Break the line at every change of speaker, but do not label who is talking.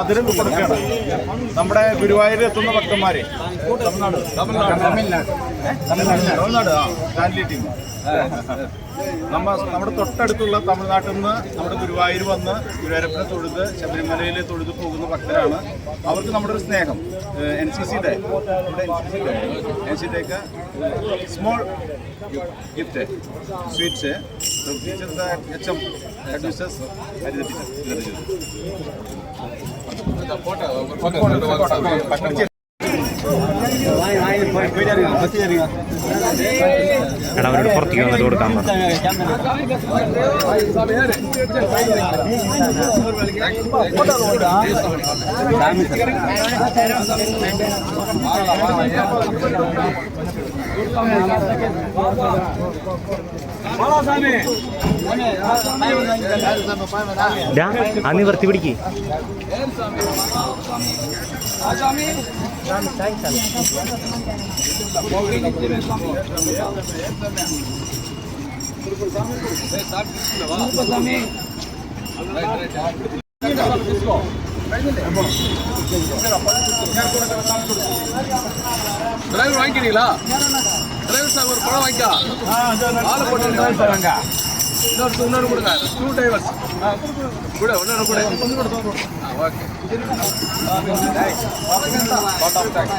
മധുരം കൊടുക്കുകയാണ് നമ്മുടെ ഗുരുവായൂരിൽ എത്തുന്ന ഭക്തന്മാരെ തമിഴ്നാട് തമിഴ്നാട് തമിഴ്നാട് ആ ടീം നമ്മ നമ്മുടെ തൊട്ടടുത്തുള്ള തമിഴ്നാട്ടിൽ നിന്ന് നമ്മുടെ ഗുരുവായൂർ വന്ന് ഗുരുവായൂരപ്പനെ തൊഴുത് ശബരിമലയിൽ തൊഴുത് പോകുന്ന ഭക്തരാണ് അവർക്ക് നമ്മുടെ ഒരു സ്നേഹം എൻ സി സിയുടെ എൻ സി സിയുടെയൊക്കെ സ്മോൾ ഗിഫ്റ്റ് സ്വീറ്റ്സ് ടീച്ചറുടെ H M administers Haritha teacher photo
എടാ അവരോട് പുറത്തേക്ക് വന്നിട്ട് കൊടുക്കാൻ പറ. ഡാ, ആ നിവർത്തി പിടിക്ക്.
டிரைவர் வாங்கிக்கிறீங்களா? டிரைவர் சார் ஒரு பழம் வாங்கிக்கா. ஆளை போட்டு ಇನ್ನೊಂದು ಇನ್ನೊಂದು ಕೂಡ ಟೂ ಡ್ರೈವರ್ಸ್ ಕೂಡ ಇನ್ನೊಂದು ಕೂಡ ಒಂದು ಕೂಡ ತಗೊಂಡು ಓಕೆ ಥ್ಯಾಂಕ್ಸ್ ಥ್ಯಾಂಕ್ಸ್